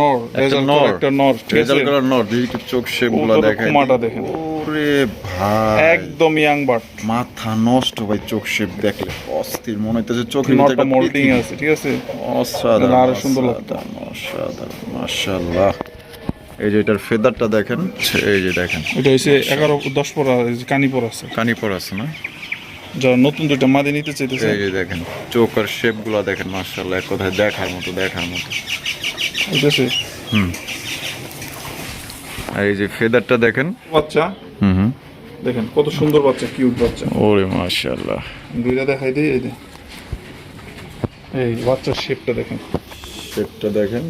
নর রেজাল্ট নর একটা নর রেজাল্ট করার নর দেখি চোখ শেপগুলা কবুতরের দেখাই দেখেন। ওরে ভাই। একদম ইয়াং বাট। মাথা নষ্ট ভাই চোখ শেপ দেখলে অস্থির মনে হইতেছে চোখের ভিতরে একটা মোল্ডিং আছে ঠিক আছে? অসাধারণ এটা সুন্দর লাগতো। অসাধারণ, অসাধারণ মাশাআল্লাহ। এই যে এটার ফেদারটা দেখেন এই যে দেখেন। এটা পর কানি পর আছে। কানি পর আছে না? যারা নতুন দুইটা মাদি নিতে চাইতেছে। এই যে দেখেন চোখ আর শেপগুলা দেখেন মাশাআল্লাহ এক কথায় দেখার মতো দেখার মতো। ঠিক আছে হুম। আর এই যে ফেদারটা দেখেন। বাচ্চা? হুম হুম। দেখেন কত সুন্দর বাচ্চা কিউট বাচ্চা। ওরে মাশাআল্লাহ। দুইটা দেখাই দিই এই এই বাচ্চার শেপটা দেখেন। শেপটা দেখেন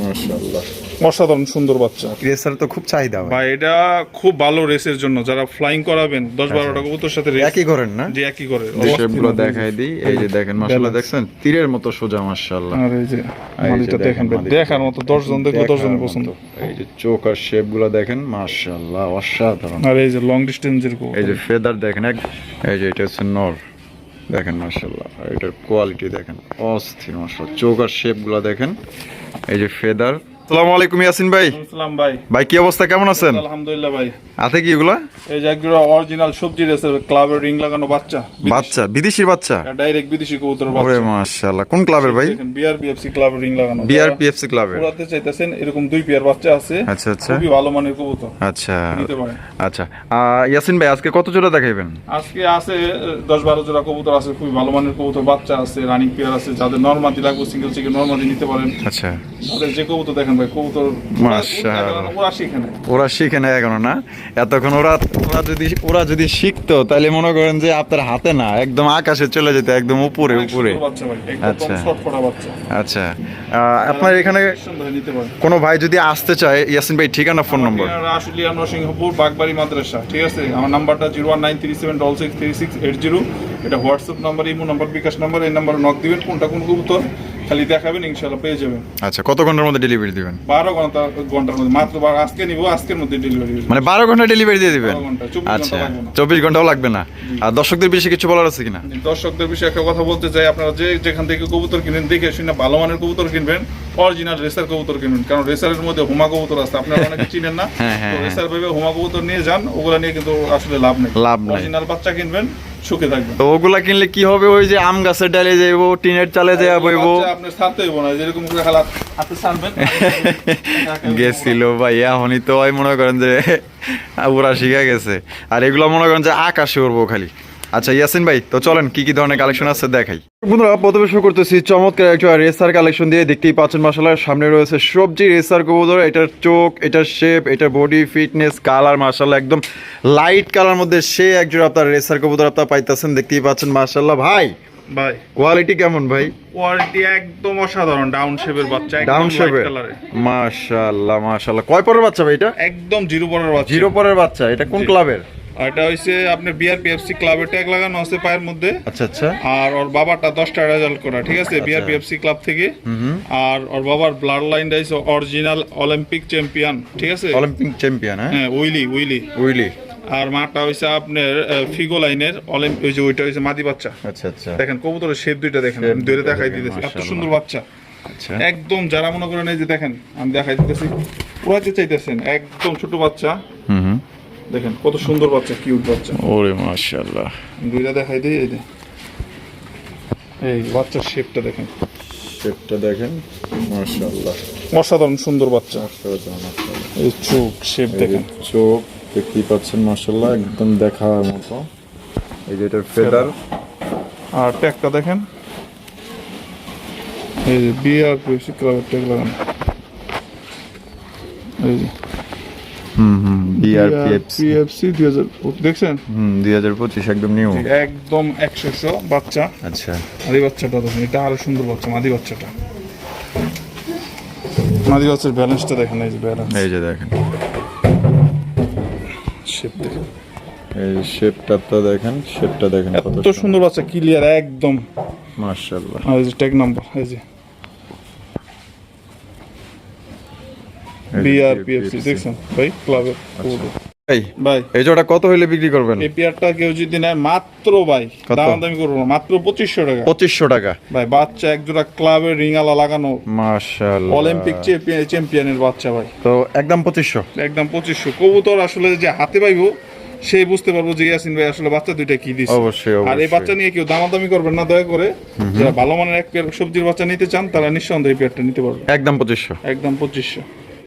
মাশাআল্লাহ। অসাধারণ সুন্দর বাচ্চা। রেসার তো খুব চাহিদা ভাই। ভাই এটা খুব ভালো রেসের জন্য। যারা ফ্লাইং করাবেন দশ বারোটা কবুতর সাথে একই করেন না? যে একই করে। শেপগুলো দেখাই দিই এই যে দেখেন মাশাআল্লাহ দেখছেন? তীরের মতো সোজা মাশাআল্লাহ। আর এই যে মালিটা দেখেন দেখার মতো দশ জন দেখলে দশ জনের দেখার পছন্দ। এই যে চোখ আর শেপগুলো দেখেন মাশাআল্লাহ অসাধারণ। আর এই যে লং ডিস্টেন্সের এই যে ফেদার দেখেন এক এই যে এটা হচ্ছে নর। দেখেন মাশাআল্লাহ এটার কোয়ালিটি দেখেন অস্থির মাশাআল্লাহ। চোখ আর শেপগুলো দেখেন এই যে ফেদার আসসালামু আলাইকুম ইয়াসিন ভাই। সালাম ভাই। ভাই কি অবস্থা? কেমন আছেন? আলহামদুলিল্লাহ ভাই। আছে কি এগুলা? এই যে একজোড়া অরিজিনাল সবজি রেসের ক্লাবের রিং লাগানো বাচ্চা বাচ্চা বিদেশির বাচ্চা? ডাইরেক্ট বিদেশি কবুতর ওরে মাশাআল্লাহ কোন ক্লাবের ভাই? বিআরপিএফসি ক্লাবের রিং লাগানো। বিআরপিএফসি ক্লাবের পুরাতে চাইতেছেন এরকম দুই পেয়ার বাচ্চা আছে আচ্ছা আচ্ছা। খুবই ভালো মানের কবুতর। আচ্ছা। আচ্ছা। ইয়াসিন ভাই আজকে কত জোড়া দেখাইবেন? আজকে আছে দশ বারো জোড়া কবুতর আছে খুবই ভালো মানের কবুতর বাচ্চা আছে রানিং পেয়ার আছে যাদের নর্মাদি লাগবে সিঙ্গেল সিঙ্গেল নর্মাদি নিতে পারেন। আচ্ছা। যাদের যে কবুতর দেখেন ভাই কবুতর ওরা শিখে নেয়। ওরা শিখে না এখনও না? এতক্ষণ ওরা ওরা যদি ওরা যদি শিখতো তাহলে মনে করেন যে আপনার হাতে না একদম আকাশে চলে যেত একদম উপরে উপরে। আচ্ছা। আচ্ছা। আপনার এখানে কোনো ভাই যদি আসতে চায় ইয়াসিন ভাই ঠিকানা ফোন নম্বর? আশুলিয়া নরসিংহপুর বাগবাড়ি মাদ্রাসা ঠিক আছে? আমার নাম্বারটা zero one nine three seven double six three six eight zero. এটা WhatsApp number Imo number bKash number এই নাম্বারে নক দিবেন কোনটা কোন কবুতর। খালি দেখাবেন ইনশাল্লাহ পেয়ে যাবেন। আচ্ছা কত ঘণ্টার মধ্যে ডেলিভারি দিবেন? বারো ঘণ্টা ঘণ্টার মধ্যে মাত্র আজকে নিবো আজকের মধ্যে ডেলিভারি মানে বারো ঘণ্টা ডেলিভারি দিয়ে দিবেন? আচ্ছা। চব্বিশ ঘন্টাও লাগবে না। আর দর্শকদের বেশি কিছু বলার আছে কিনা? দর্শকদের বিষয়ে একটা কথা বলতে চাই আপনারা যে যেখান থেকে কবুতর কিনেন দেখে শুনে ভালো মানের কবুতর কিনবেন অরিজিনাল রেসার কবুতর কিনবেন কারণ রেসারের মধ্যে হুমা কবুতর আছে আপনারা অনেকে চিনেন না। রেসার ভেবে হুমা কবুতর নিয়ে যান ওগুলা নিয়ে কিন্তু আসলে লাভ নেই। লাভ নাই। অরিজিনাল বাচ্চা কিনবেন সুখে ওগুলা কিনলে কি হবে? ওই যে আম গাছের ডালে যাইবো টিনের চালে যাইয়া বইবো আপনি ছাড়তে হইব না যেরকম করে খালা হাতে গেছিল ভাই এখনই তো মনে করেন যে ওরা শিখে গেছে। আর এগুলো মনে করেন যে আকাশে উড়বো খালি। আচ্ছা ইয়াসিন ভাই তো চলেন কি কি ধরনের কালেকশন আছে দেখাই। বন্ধুরা প্রথমে শুরু করতেছি চমৎকার একটা রেসার কালেকশন দিয়ে। দেখতেই পাচ্ছেন মাসাল্লাহ সামনে রয়েছে সবজি রেসার কবুতর। এটার চোখ এটার শেপ এটার বডি ফিটনেস কালার মাসাল্লাহ একদম লাইট কালার মধ্যে সে একজন আপনার রেসার কবুতর আপনার পাইতেছেন দেখতেই পাচ্ছেন মাসাল্লাহ ভাই ভাই। কোয়ালিটি কেমন ভাই? কোয়ালিটি একদম অসাধারণ ডাউন শেপের বাচ্চা ডাউন শেপের মাশাআল্লাহ মাশাআল্লাহ। কয় পরের বাচ্চা ভাই এটা? একদম জিরো পরের বাচ্চা। জিরো পরের বাচ্চা এটা কোন ক্লাবের আর এটা হইছে আপনার বিআরপিএফসি ক্লাবের ট্যাগ লাগানো আছে পায়ের মধ্যে। আচ্ছা আচ্ছা। আর ওর বাবাটা দশটা রেজাল্ট করা ঠিক আছে? বিআরপিএফসি ক্লাব থেকে। আর ওর বাবার ব্লাড লাইনটা হচ্ছে অরিজিনাল অলিম্পিক চ্যাম্পিয়ন ঠিক আছে? অলিম্পিক চ্যাম্পিয়ন হ্যাঁ? উইলি উইলি। উইলি। আর মাটা হইছে আপনার ফিগো লাইনের অলিম্প ওই যে ওইটা হইছে মাদি বাচ্চা। আচ্ছা আচ্ছা। দেখেন কবুতরের শেপ দুইটা দেখেন আমি দেখাই দিতেছি। এত সুন্দর বাচ্চা। আচ্ছা। একদম যারা মনে করেন এই যে দেখেন আমি দেখাই দিতেছি উড়াইতে চাইতেছেন একদম ছোট বাচ্চা। হুম। দেখেন কত সুন্দর বাচ্চা কিউট বাচ্চা। ওরে মাশাআল্লাহ। দুইটা দেখাই দিই এই এই বাচ্চার শেপটা দেখেন। শেপটা দেখেন মাশাআল্লাহ। অসাধারণ সুন্দর বাচ্চা। এই চোখ শেপ দেখেন। চোখ দেখতেই পাচ্ছেন মাশাআল্লাহ একদম দেখার মতো। এই যে এটার ফেদার আর ট্যাগটা দেখেন। এই যে বিআর পিএফসি ক্লাবের ট্যাগ লাগানো এই যে। হুম হুম বিআরপিএফসি পিএফসি দুই হাজার দেখছেন? হুম দুই হাজার পঁচিশ একদম নিউ একদম একশো একশো বাচ্চা। আচ্ছা। মাদি বাচ্চাটা দেখেন এটা আরও সুন্দর বাচ্চা মাদি বাচ্চাটা। মাদি বাচ্চার ব্যালেন্সটা দেখেন এই যে ব্যালেন্স এই যে দেখেন। শেপ দেখেন। এই শেপটা দেখেন শেপটা দেখেন কত এত সুন্দর বাচ্চা ক্লিয়ার একদম। মাশাআল্লাহ। আর এই যে ট্যাগ নাম্বার এই যে এই যে বিআরপিএফসি দেখছেন? ভাই ক্লাবের আচ্ছা। ভাই ভাই। এই জোড়া কত হইলে বিক্রি করবেন? এই পেয়ারটা কেউ যদি নেয় মাত্র ভাই কত? করব না, মাত্র পঁচিশশো টাকা। পঁচিশশো টাকা। ভাই বাচ্চা এক জোড়া ক্লাবের রিঙালা লাগানো। মাশাআল্লাহ। অলিম্পিক চ্যাম্পিয়নের বাচ্চা ভাই। তো একদম পঁচিশশো। একদম পঁচিশশো। কবুতর আসলে যে হাতে পাইবো সে বুঝতে পারব যে ইয়াসিন ভাই আসলে বাচ্চা দুইটা কি দিচ্ছে অবশ্যই, আর এই বাচ্চা নিয়ে কেউ দামাদামি করবেন না দয়া করে। যারা ভালো মানের এক পেয়ার সবজির বাচ্চা নিতে চান তারা নিঃসন্দেহে এই পেয়ারটা নিতে পারবে। একদম পঁচিশশো। একদম পঁচিশশো।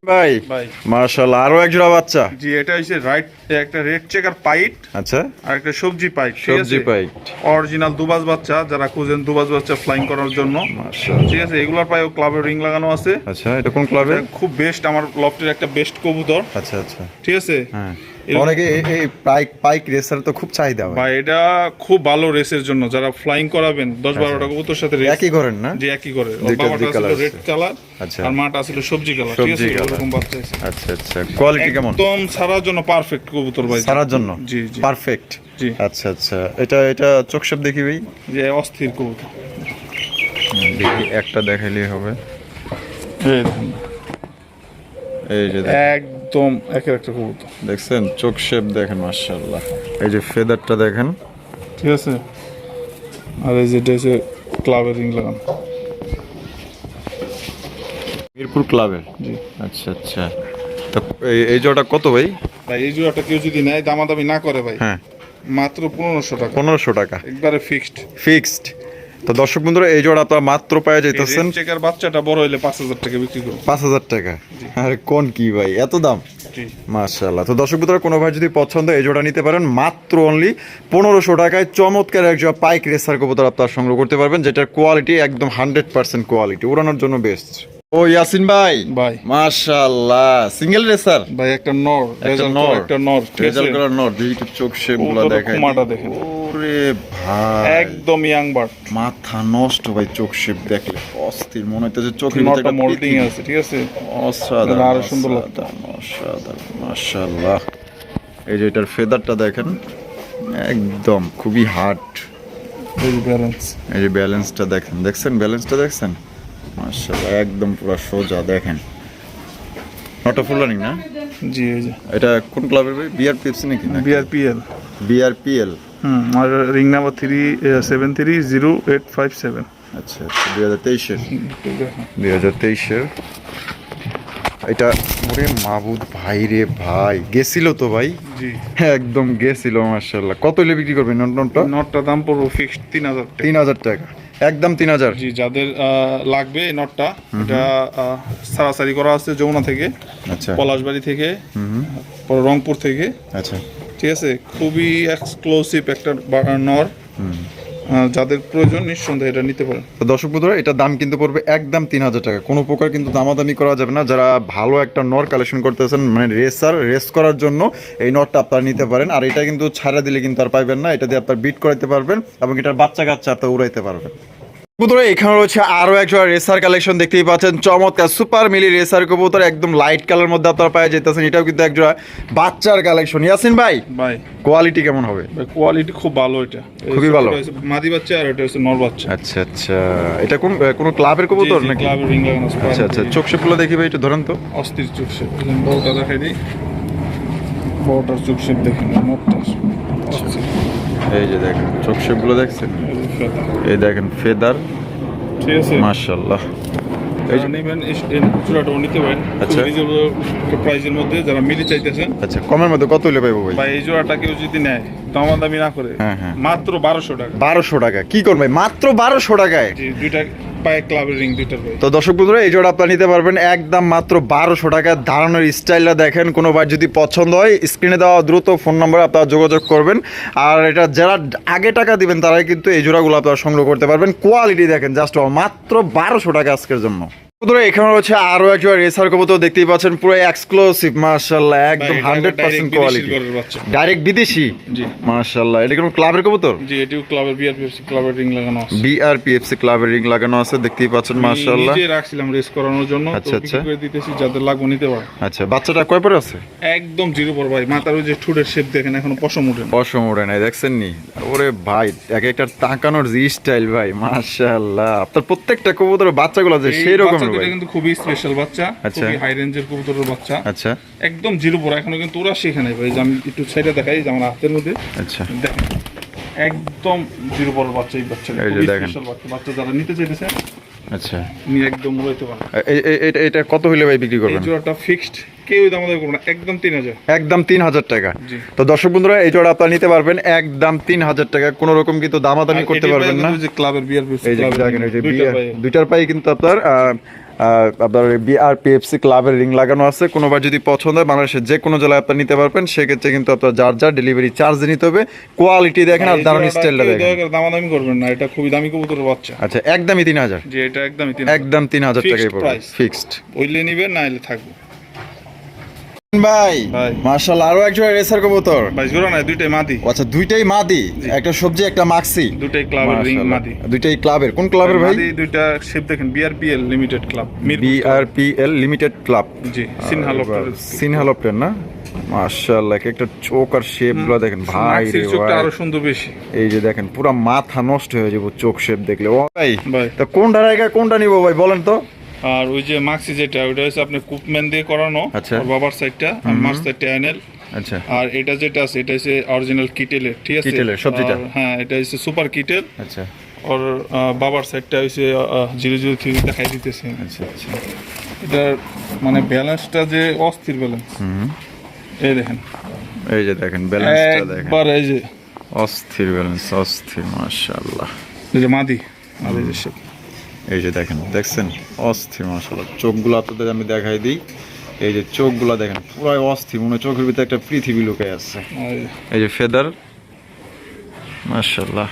ভাই মাশাআল্লাহ আরও এক জোড়া বাচ্চা। জি এটা হচ্ছে রাইট একটা রেড চেকার পাইট আচ্ছা। আর একটা সবজি পাইট সবজি পাইট অরিজিনাল দুবাজ বাচ্চা যারা খুঁজেন দুবাজ বাচ্চা ফ্লাইং করার জন্য। মার্শাল ঠিক আছে এগুলোর পায়েও ক্লাবে রিং লাগানো আছে। আচ্ছা এটা কোন ক্লাবে খুব বেস্ট আমার লফটের একটা বেস্ট কবুতর। আচ্ছা আচ্ছা। ঠিক আছে? হ্যাঁ। অনেকে এই- পাইক পাইক রেসার তো খুব চাহিদা বা এটা খুব ভালো রেসের জন্য। যারা ফ্লাইং করাবেন দশ বারোটা কবুতর সাথে একই করেন না? যে একই করে বাবাটা ছিল রেড কালার আচ্ছা। আর মাটা ছিল সবজি কালার ঠিক আছে? এরকম বাচ্চা আছে। আচ্ছা আচ্ছা। কোয়ালিটি কেমন? একদম সারার জন্য পারফেক্ট কবুতর ভাই। সারার জন্য? জি, জি। পারফেক্ট জি। আচ্ছা আচ্ছা। এটা এটা চোখসাপ দেখি ভাই। যে অস্থির কবুতর। দেখি একটা দেখাইলেই হবে। এই যে দেখ- একদম একের একটা কবুতর। দেখছেন চোখ শেপ দেখেন মাশাআল্লাহ। এই যে ফেদারটা দেখেন। ঠিক আছে? আর এই যেটা হচ্ছে ক্লাবের রিং লাগানো। মিরপুর ক্লাবের? জি। আচ্ছা আচ্ছা। তো এই- এই জোড়াটা কত ভাই? ভাই এই জোড়াটা কেউ যদি নেয় দামাদামি না করে ভাই। হ্যাঁ। মাত্র পনেরোশো টাকা। পনেরোশো টাকা। একবারে ফিক্সড ফিক্সড তো দর্শক বন্ধুরা এই জোড়া আপনারা মাত্র পায়ে যাইতেছেন চেকার বাচ্চাটা বড় হইলে পাঁচ হাজার টাকা বিক্রি করব। পাঁচ হাজার টাকা? আরে কোন কি ভাই এত দাম? জি। তো দর্শক বন্ধুরা কোনো ভাই যদি পছন্দ এই জোড়া নিতে পারেন মাত্র অনলি পনেরোশো টাকায় চমৎকার এক জোড়া পাইক রেসার কবুতর আপনারা সংগ্রহ করতে পারবেন যেটার কোয়ালিটি একদম হান্ড্রেড পার্সেন্ট কোয়ালিটি উড়ানোর জন্য বেস্ট ও ইয়াসিন ভাই? ভাই। মাশাআল্লাহ। সিঙ্গেল রেসার ভাই একটা নর একটা নর। একটা নর নর চোখ দেখাই খুমাটা দেখেন। ওরে ভাই। একদম ইয়াং মাথা নষ্ট ভাই চোখ শেপ দেখলে অস্থির মনে হইতেছে চোখের একটা মোল্ডিং আছে ঠিক আছে? অসাধারণ আরও সুন্দর লাগতো। অসাধারণ মাশাআল্লাহ। এই যে এটার ফেদারটা দেখেন একদম খুবই হার্ড এই ব্যালেন্স এই যে ব্যালেন্সটা দেখেন দেখছেন ব্যালেন্সটা দেখছেন? মাশাআল্লাহ একদম পুরো সোজা দেখেন। নটা ফুল রানিং না? জি যে। এটা কোন ক্লাবের ভাই? বিআর পিএফসি নাকি না বিআরপিএল বিআরপিএল হুম আর ring number three seven three zero eight five seven আচ্ছা আচ্ছা দুই হাজার তেইশের। দুই হাজার তেইশের। এটা ওরে মাহবুদ ভাই রে ভাই গেছিল তো ভাই? জি। হ্যাঁ একদম গেছিল মার্শাল্লাহ কত হলে বিক্রি করবেন নটনটা নটটা নটটা দাম পড়ব ফিক্সড তিন হাজার টাকা। তিন হাজার টাকা। একদম তিন হাজার। জি যাদের লাগবে এই নটটা এটা সারাসারি করা আছে যমুনা থেকে আচ্ছা। পলাশবাড়ি থেকে পরে রংপুর থেকে। আচ্ছা। ঠিক আছে? খুবই এক্সক্লুসিভ একটা নর। যাদের প্রয়োজন নিঃসন্দেহে এটা নিতে পারেন। দর্শক বন্ধুরা, এটার দাম কিন্তু পড়বে একদম তিন হাজার টাকা। কোনো প্রকার কিন্তু দামাদামি করা যাবে না। যারা ভালো একটা নর কালেকশন করতেছেন মানে রেসার রেস করার জন্য এই নটটা আপনারা নিতে পারেন। আর এটা কিন্তু ছাড়া দিলে কিন্তু আর পাইবেন না। এটা দিয়ে আপনার বিট করাইতে পারবেন এবং এটার বাচ্চা কাচ্চা আপনার উড়াইতে পারবেন। কবুতর এখানে রয়েছে আরও একটা রেসার কালেকশন দেখতেই পাচ্ছেন। চমৎকার সুপার মিলি রেসার কবুতর একদম লাইট কালার মধ্যে আপনারা পাওয়া যেতেছেন এটাও কিন্তু একজোড়া বাচ্চার কালেকশন। ইয়াসিন ভাই ভাই। কোয়ালিটি কেমন হবে? কোয়ালিটি খুব ভালো এটা। খুবই ভালো। মাদি বাচ্চা আর এটা হচ্ছে নর বাচ্চা। আচ্ছা আচ্ছা। এটা কোন কোন ক্লাবের কবুতর নাকি? ক্লাবের রিং লাগানো আচ্ছা আচ্ছা। চোখ শেপগুলো দেখি ভাই একটু ধরেন তো। অস্থির চোখ শেপ বড়টা দেখাই দিই। বড়টার চোখ শেপ দেখেন। এই যে দেখেন চোখ শেপগুলো দেখছেন? এই দেখেন ফেদার। ঠিক আছে। মাশাল্লাহ আচ্ছা। প্রাইজের মধ্যে যারা মিলি চাইতেছেন। আচ্ছা কমের মধ্যে কত হলে পাইবো ভাই? বা এই জোড়াটা কেউ যদি নেয় দামা দামি না করে হ্যাঁ, হ্যাঁ। মাত্র বারোশো টাকা। বারোশো টাকা। কি করবে মাত্র বারোশো টাকায়? দুইটা তো দর্শক বন্ধুরা, এই জোড়া আপনারা নিতে পারবেন একদম মাত্র বারোশো টাকা। দাঁড়ানোর স্টাইলটা দেখেন, কোনো বার যদি পছন্দ হয় স্ক্রিনে দেওয়া দ্রুত ফোন নম্বরে আপনারা যোগাযোগ করবেন। আর এটা যারা আগে টাকা দিবেন, তারাই কিন্তু এই জোড়াগুলো আপনারা সংগ্রহ করতে পারবেন। কোয়ালিটি দেখেন জাস্ট মাত্র বারোশো টাকা আজকের জন্য। বন্ধুরা এখানে রয়েছে আরও একটা রেসার কবুতর দেখতেই পাচ্ছেন পুরো এক্সক্লুসিভ মার্শাল্লাহ একদম হান্ড্রেড পার্সেন্ট কোয়ালিটি বাচ্চা। ডাইরেক্ট বিদেশি? মার্শাল্লাহ এটা কোনো ক্লাবের কবুতর? জি এটিও ক্লাবের বিআরপিএফসি ক্লাবের রিং লাগানো আছে। বিআরপিএফসি ক্লাবের রিং লাগানো আছে দেখতেই পাচ্ছেন মার্শাল্লাহ নিজে রাখছিলাম রেস করানোর জন্য আচ্ছা, আচ্ছা। করে দিতেছি যাদের লাগবে নিতে পারে। আচ্ছা বাচ্চাটা কয় পরে আছে? একদম জিরো পর ভাই। মাথার ওই যে ঠুটের শেপ দেখেন এখনও পশম নাই দেখছেন নি? ওরে ভাই এক একটা তাকানোর যে স্টাইল ভাই আপনার প্রত্যেকটা কবুতরের বাচ্চাগুলো এই সেই বাচ্চা এটা কিন্তু খুবই স্পেশাল বাচ্চা আচ্ছা। খুবই হাই রেঞ্জের কবুতরের বাচ্চা। আচ্ছা। একদম জিরো পড়া এখনও কিন্তু ওরা শেখে নাই ভাই। যে আমি একটু সাইডে দেখাই যে আমার হাতের মধ্যে। আচ্ছা। দেখেন একদম জিরো পড়ার বাচ্চা এই বাচ্চা খুবই স্পেশাল বাচ্চা। বাচ্চা যারা নিতে চাইতেছে আচ্ছা। একদম উড়াইতে পারেন এটা- এটা কত হইলে ভাই বিক্রি এই করবেন জোড়াটা ফিক্সড কেউ দাম একদম তিন হাজার। একদম তিন হাজার টাকা। তো দর্শক বন্ধুরা এই জোড়া আপনারা নিতে পারবেন। একদম তিন হাজার টাকা। কোনো রকম কিন্তু দামাদামি করতে পারবেন না। ক্লাবের বিয়ার এই যে দেখেন এই যে দুইটার পায়ে কিন্তু আপনার আপনার বিআর পিএফসি ক্লাবের রিং লাগানো আছে। কোনোবার যদি পছন্দ হয় বাংলাদেশের যে কোনো জেলায় আপনার নিতে পারবেন। সেক্ষেত্রে কিন্তু আপনার যার যার ডেলিভারি চার্জ নিতে হবে। কোয়ালিটি দেখেন আর দারুণ স্টাইলটা দেখেন। দামাদামি করবেন না এটা খুবই দামি কবুতরের বাচ্চা। আচ্ছা একদমই তিন হাজার। যে এটা একদমই তিন একদম তিন হাজার টাকাই পড়বে। ফিক্সড ওইলে নিবেন না এলে থাকবে। ভাই ভাই। মার্শাল আরও এক রেসার কবুতর। ভাই জোড়া নাই দুইটাই মাদি। আচ্ছা দুইটাই মাদি? একটা সবজি একটা মাক্সি দুইটাই ক্লাবের রিং মাদি। দুইটাই ক্লাবের কোন ক্লাবের ভাই? দুইটা শেপ দেখেন BRPL limited club BRPL limited club জি সিনহা লোকটার না? মাশাআল্লাহ একটা চোখ আর শেপগুলো দেখেন। ভাই রে মাক্সির চোখটা আরও সুন্দর বেশি। এই যে দেখেন পুরো মাথা নষ্ট হয়ে যাব চোখ শেপ দেখলে। ও ভাই ভাই। তা কোনটা জায়গা কোনটা নিবো ভাই বলেন তো। আর ওই যে মাক্সি যেটা ওইটা হচ্ছে আপনার কুপম্যান দিয়ে করানো আচ্ছা। আর বাবার সাইডটা আর মার সাইডটা অ্যানেল আচ্ছা। আর এটা যেটা আছে এটা হচ্ছে অরিজিনাল কিটেলের ঠিক আছে? কিটেলের, সবজিটা। হ্যাঁ এটা হচ্ছে সুপার কিটেল আচ্ছা। আর বাবার সাইডটা হচ্ছে জিরো জিরো থ্রি দেখাই দিতেছে। আচ্ছা আচ্ছা। এটার মানে ব্যালেন্সটা যে অস্থির ব্যালেন্স এই দেখেন। এই যে দেখেন ব্যালেন্সটা দেখেন। একবার এই যে। অস্থির ব্যালেন্স অস্থির মাশাআল্লাহ। এই যে মাদি মাদি যে। এই যে দেখেন দেখছেন? অস্থির মাশাআল্লাহ। চোখগুলো আপনাদের আমি দেখাই দিই। এই যে চোখগুলো দেখেন পুরো অস্থির মনে চোখের ভিতরে একটা পৃথিবী লুকাই আছে। এই যে- ফেদার মাশাআল্লাহ।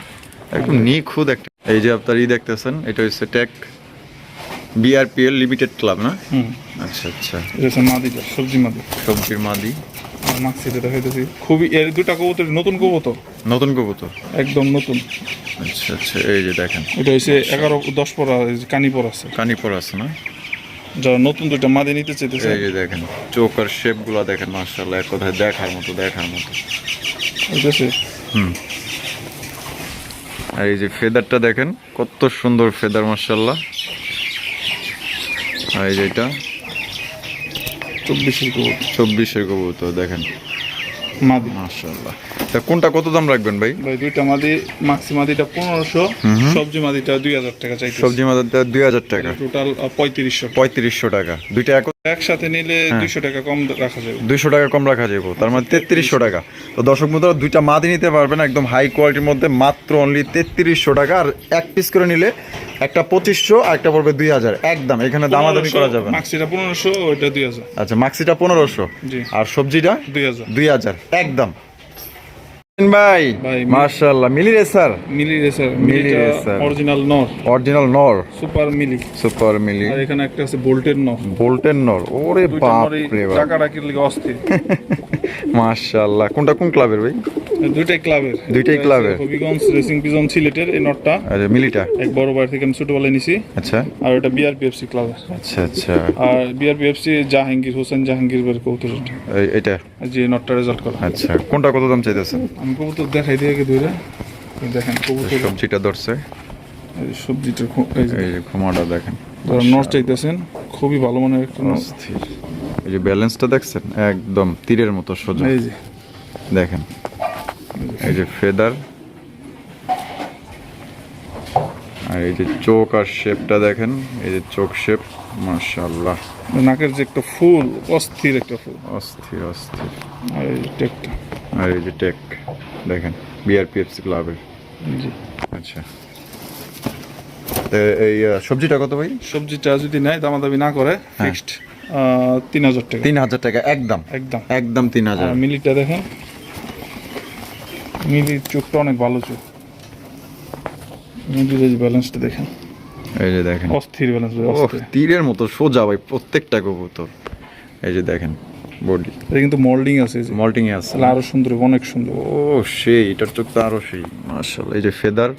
একদম নিখুঁত একটা এই যে আপনার ই দেখতেছেন এটা হচ্ছে টেক বিআরপিএল লিমিটেড ক্লাব না? হুম। আচ্ছা আচ্ছা। সবজি মাদি। সবজির মাদি। আর মাক্সিটা দেখাইতেছি। খুবই এর দুটা কবুতর নতুন কবুতর। নতুন কবুতর? একদম নতুন। আচ্ছা আচ্ছা এই যে দেখেন। এটা হচ্ছে এগারো দশ পরা এই যে কানিপর আছে। কানিপর আছে না? যারা নতুন দুইটা মাদি নিতে চাইতেছে। এই যে দেখেন চোখ আর শেপগুলা দেখেন মার্শাল্লাহ এক কথায় দেখার মতো দেখার মতো। বুঝতেছে হুম। আর এই যে ফেদারটা দেখেন কত সুন্দর ফেদার মার্শাল্লাহ আর এই যে এটা? চব্বিশের কবুতর। চব্বিশের কবুতর দেখেন। মাদি। তা কোনটা কত দাম রাখবেন ভাই? ভাই দুইটা মাদি মাক্সি মাদিটা পনেরোশো সবজি মাদিটা দুই হাজার টাকা চাইতেছে। সবজি দুই হাজার টাকা। টোটাল পঁয়ত্রিশশো পঁয়ত্রিশশো টাকা। দুইটা এক একসাথে নিলে হ্যাঁ। দুইশো টাকা কম রাখা যাবে। দুইশো টাকা কম রাখা যাব। তার মানে তেত্রিশশো টাকা। তো দর্শক বন্ধুরা দুইটা মাদি নিতে পারবেন একদম হাই কোয়ালিটির মধ্যে মাত্র অনলি তেত্রিশশো টাকা। আর এক পিস করে নিলে একটা পঁচিশশো আর একটা পড়বে দুই হাজার। একদম এখানে দামাদামি করা যাবে না। মাক্সিটা পনেরোশো ওইটা দুই হাজার। আচ্ছা মাক্সিটা পনেরোশো। জি। আর সবজিটা? দুই হাজার। দুই হাজার একদম। ভাই ভাই, মার্শাল্লাহ মিলি রে স্যার। মিলি রেসার মিলি মিলিটা রেসার। অরিজিনাল নর। অরিজিনাল নর। সুপার মিলি। সুপার মিলি। আর এখানে একটা আছে বোল্টের নর। বোল্টেন নর ওরে দুইটা বাপ নরই রে বাপ। টাকা রাখির লিগে অস্থির। মার্শাল্লাহ কোনটা কোন ক্লাবের ভাই? দুইটাই ক্লাবের। দুইটাই ক্লাবের। হবিগঞ্জ রেসিং পিজন সিলেটের এই নটটা। আরে মিলিটা? এক বড় বাড়ি থেকে আমি ছোটবেলায় নিছি। আচ্ছা। আর এটা বিআরপিএফসি ক্লাবের। আচ্ছা আচ্ছা। আর বিআরপিএফসি জাহাঙ্গীর হোসেন জাহাঙ্গীর বের কবুতর এটা। যে নটটা রেজাল্ট করা। আচ্ছা। কোনটা কত দাম চাইতেছেন? আমি কবুতর দেখাই দিয়ে আগে ধরে। দেখেন কবুতর। সবজিটা ধরছে। এই সবজিটা এই যে ঘুমাটা দেখেন। যারা নট চাইতেছেন খুবই ভালো মানের একটা এই যে ব্যালেন্সটা দেখছেন? একদম তীরের মতো সোজা। এই যে। দেখেন এই যে ফেদার আর এই যে চোখ আর শেপটা দেখেন এই যে চোখ শেপ মাশাআল্লাহ। নাকের যে একটা ফুল অস্থির একটা ফুল। অস্থির অস্থির। আর এই যে টেকটা। আর এই যে টেক দেখেন বিআরপিএফসি ক্লাবের। জি। আচ্ছা। এই সবজিটা কত ভাই? সবজিটা যদি নেয় দামাদামি না করে ফিক্সড তিন হাজার টাকা। তিন হাজার টাকা একদম। একদম। একদম তিন হাজার মিলিটা দেখেন। মিলির চোখটা অনেক ভালো চোখ। মিলির এই ব্যালেন্সটা দেখেন। এই যে দেখেন। অস্থির ব্যালেন্স তীরের মতো সোজা ভাই প্রত্যেকটা কবুতর। এই যে দেখেন বডি। এটা কিন্তু মোল্ডিং আছে এই যে। মল্টিং এ আছে আরও সুন্দর অনেক সুন্দর ও সেই এটার চোখ তো আরও সেই মার্শাল্লাহ এই যে ফেদার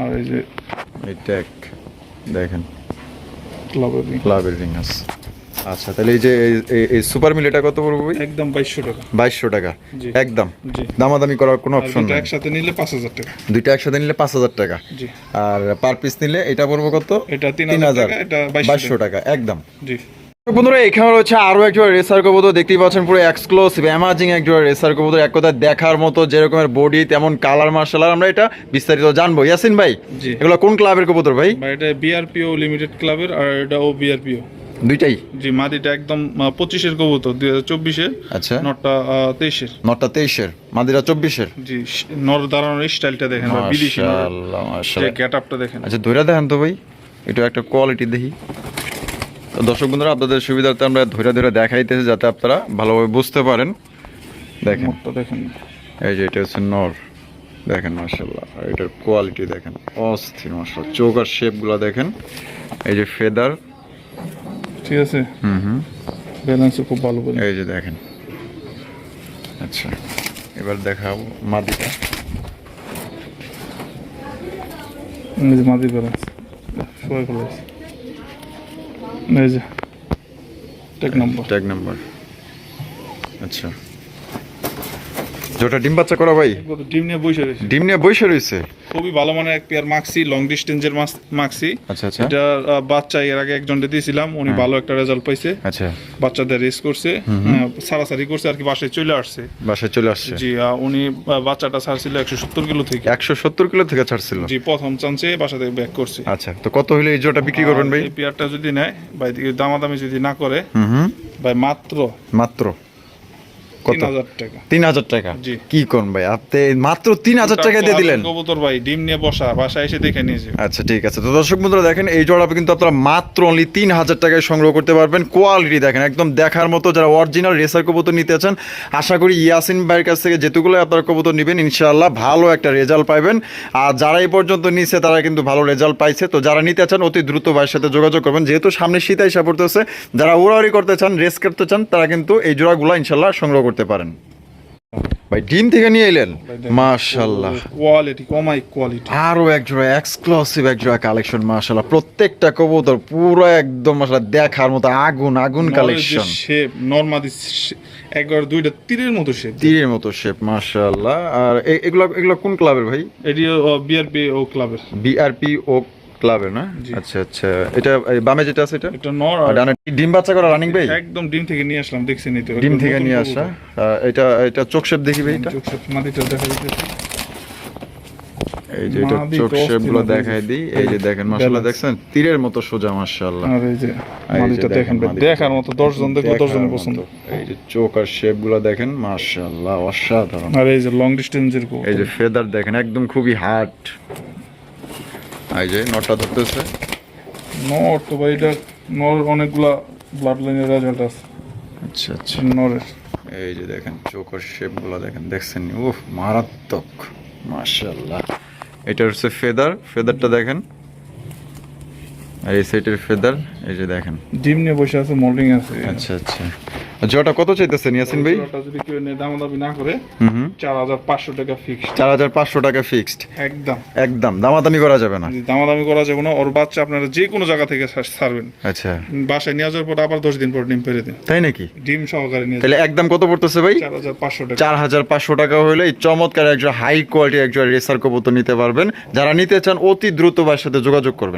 আর এই যে এই ট্যাক দেখেন। ক্লাবের ক্লাবের রিং আছে। আচ্ছা তাহলে এই যে এই- সুপার মিল এটা কত পড়বে ভাই? একদম বাইশশো টাকা। বাইশশো টাকা? একদম? দামাদামি করার কোনো অপশন নেই। একসাথে নিলে পাঁচ হাজার টাকা। দুইটা একসাথে নিলে পাঁচ হাজার টাকা। জি। আর পার পিস নিলে এটা পড়ব কত? এটা তিন হাজার টাকা বাইশশো একদম। জি। বন্ধুরা এখানে রয়েছে আরও একটা রেসার কবুতর দেখতেই পাচ্ছেন পুরো এক্সক্লুসিভ অ্যামাজিং একটা রেসার কবুতর। এক কথা দেখার মতো যেরকমের বডি তেমন কালার মার্শাল আর আমরা এটা বিস্তারিত জানব। ইয়াসিন ভাই এগুলো কোন ক্লাবের কবুতর ভাই? এটা বিআরপিও লিমিটেড ক্লাবের আর এটা ও বিআরপিও দুইটাই? জি মাদিটা একদম পঁচিশের কবুতর দুই হাজার চব্বিশের আচ্ছা। নটটা তেইশের। নটা তেইশের মাদিরা চব্বিশের? জি নর দাঁড়ানোর স্টাইলটা দেখেন বিদেশি। গেট আপটা দেখেন। আচ্ছা ধৈর্য দেখেন তো ভাই এটা একটা কোয়ালিটি দেখি। তো দর্শক বন্ধুরা আপনাদের সুবিধার্থে আমরা ধৈর্য ধৈর্য দেখাইতেছি যাতে আপনারা ভালোভাবে বুঝতে পারেন। দেখেন। দেখেন। এই যে এটা হচ্ছে নর। দেখেন মার্শাল্লাহ এটার কোয়ালিটি দেখেন। অস্থির মার্শাল্লাহ চোখ আর শেপগুলো দেখেন। এই যে ফেদার ঠিক আছে? হুম হুম ব্যালেন্সও খুব ভালো করে এই যে দেখেন। আচ্ছা এবার দেখাবো মাদিটা এই যে মাদি ব্যালেন্স সবাই ভালো আছে। এই যে টেক নম্বর ট্যাগ নাম্বার আচ্ছা। যেটা ডিম বাচ্চা করা ভাই? টিম নিয়ে বসে রয়েছে। ডিম নিয়ে বসে রয়েছে? খুবই ভালো মানের এক পেয়ার মাক্সি লং ডিস্টেন্সের মাক্সি আচ্ছা আচ্ছা। এটা বাচ্চা এর আগে একজনকে দিয়েছিলাম উনি ভালো একটা রেজাল্ট পাইছে। আচ্ছা। বাচ্চাদের রেস করছে আহ, সারাসারি করছে আর কি বাসায় চলে আসছে। বাসায় চলে আসছে। জি উনি বাচ্চাটা ছাড়ছিল একশো সত্তর কিলো থেকে। একশো সত্তর কিলো থেকে ছাড়ছিল? জি প্রথম চান্সে বাসা থেকে ব্যাক করছে। আচ্ছা তো কত হলে এই জোটা বিক্রি করবেন ভাই? পেয়ারটা যদি নেয় এদিকে দামাদামি যদি না করে ভাই মাত্র মাত্র। কত? টাকা। তিন হাজার টাকা। কি কোন ভাই? আপনি মাত্র তিন হাজার টাকা দিয়ে দিলেন। কবুতর ভাই ডিম নিয়ে বসা বাসায় এসে দেখে নিয়েছে আচ্ছা ঠিক আছে। তো দর্শক বন্ধুরা দেখেন এই জোড়া কিন্তু আপনারা মাত্র অনলি তিন হাজার টাকায় সংগ্রহ করতে পারবেন। কোয়ালিটি দেখেন একদম দেখার মতো যারা অরিজিনাল রেসার কবুতর নিতে চান আশা করি ইয়াসিন ভাইয়ের কাছ থেকে যেতুগুলো আপনারা কবুতর নেবেন ইনশাআল্লাহ ভালো একটা রেজাল্ট পাবেন আর যারা এই পর্যন্ত নিচ্ছে তারা কিন্তু ভালো রেজাল্ট পাইছে। তো যারা নিতে চান অতি দ্রুত ভাইয়ের সাথে যোগাযোগ করবেন। যেহেতু সামনে শীত এসে পড়তেছে যারা উড়াউড়ি করতে চান রেস করতে চান তারা কিন্তু এই জোড়াগুলো ইনশাল্লাহ সংগ্রহ করতে পারেন। ভাই ডিম থেকে নিয়ে এলেন? মাশাল্লাহ কোয়ালিটি কমাই কোয়ালিটি আরও এক জোড়া এক্সক্লুসিভ এক জোড়া কালেকশন মাশাআল্লাহ। প্রত্যেকটা কবুতর পুরো একদম মাশাআল্লাহ দেখার মতো আগুন আগুন কালেকশন শেপ নর্মালি একবার দুইটা তীরের মতো শেপ তীরের মতো শেপ মাশাআল্লাহ। আর এগুলো এগুলো কোন ক্লাবের ভাই? এটি বিআরপি ও ক্লাবের বিআরপি ও না? আচ্ছা আচ্ছা। এটা বামে যেটা আছে এটা? এটা নর ডানে ডিম বাচ্চা করা রানিং ভাই একদম ডিম থেকে নিয়ে আসলাম দেখছি নিতে ডিম থেকে নিয়ে আসা। এটা এটা চোখ শেপ দেখি ভাই এটা? মাটিটা দেখা যাচ্ছে এই যে এটা চোখ শেপগুলো দেখাই দিই। এই যে দেখেন মাশাআল্লাহ দেখছেন? তীরের মতো সোজা মাশাআল্লাহ। আর এই যে এই দেখেন দেখার মতো দশজন দেখলে দেখার দশজনের মতো। পছন্দ। এই যে চোখ আর শেপগুলো দেখেন মাশাআল্লাহ অসাধারণ। আর এই যে লং ডিস্টেন্সের এই যে ফেদার দেখেন একদম খুবই হার্ড এই যে নটটা ধরতেছে। নর তো ভাই এটা নর অনেকগুলা ব্লাড লাইনের রেজাল্ট আছে। আচ্ছা আচ্ছা। নরের। এই যে দেখেন চোখ আর শেপগুলো দেখেন দেখছেন উফ মারাত্মক। মাশাআল্লাহ। এটা হচ্ছে ফেদার ফেদারটা দেখেন। আর এই সাইডের ফেদার এই যে দেখেন। ডিম নিয়ে বসে আছে মোল্ডিং আছে। আচ্ছা আচ্ছা। জটা কত চাইতেছেন ইয়াসিন ভাই? ওটা যদি কেউ দামাদামি না করে হুম হুম। চার হাজার পাঁচশো টাকা ফিক্সড চার হাজার পাঁচশো টাকা ফিক্সড একদম। একদম দামাদামি করা যাবে না। দামাদামি করা যাবে না ওর বাচ্চা আপনারা যে কোনো জায়গা থেকে ছাড়- ছাড়বেন আচ্ছা। বাসায় নিয়ে যাওয়ার পর আবার দশ দিন পর ডিম পেরে দিন। তাই নাকি? ডিম সহকারে নিয়ে তাহলে একদম কত পড়তেছে ভাই? চার হাজার পাঁচশো টাকা। চার হাজার পাঁচশো টাকা হলে এই চমৎকার একজন হাই কোয়ালিটি একজন রেসার কবুতর নিতে পারবেন। যারা নিতে চান অতি দ্রুত সাথে যোগাযোগ করবেন।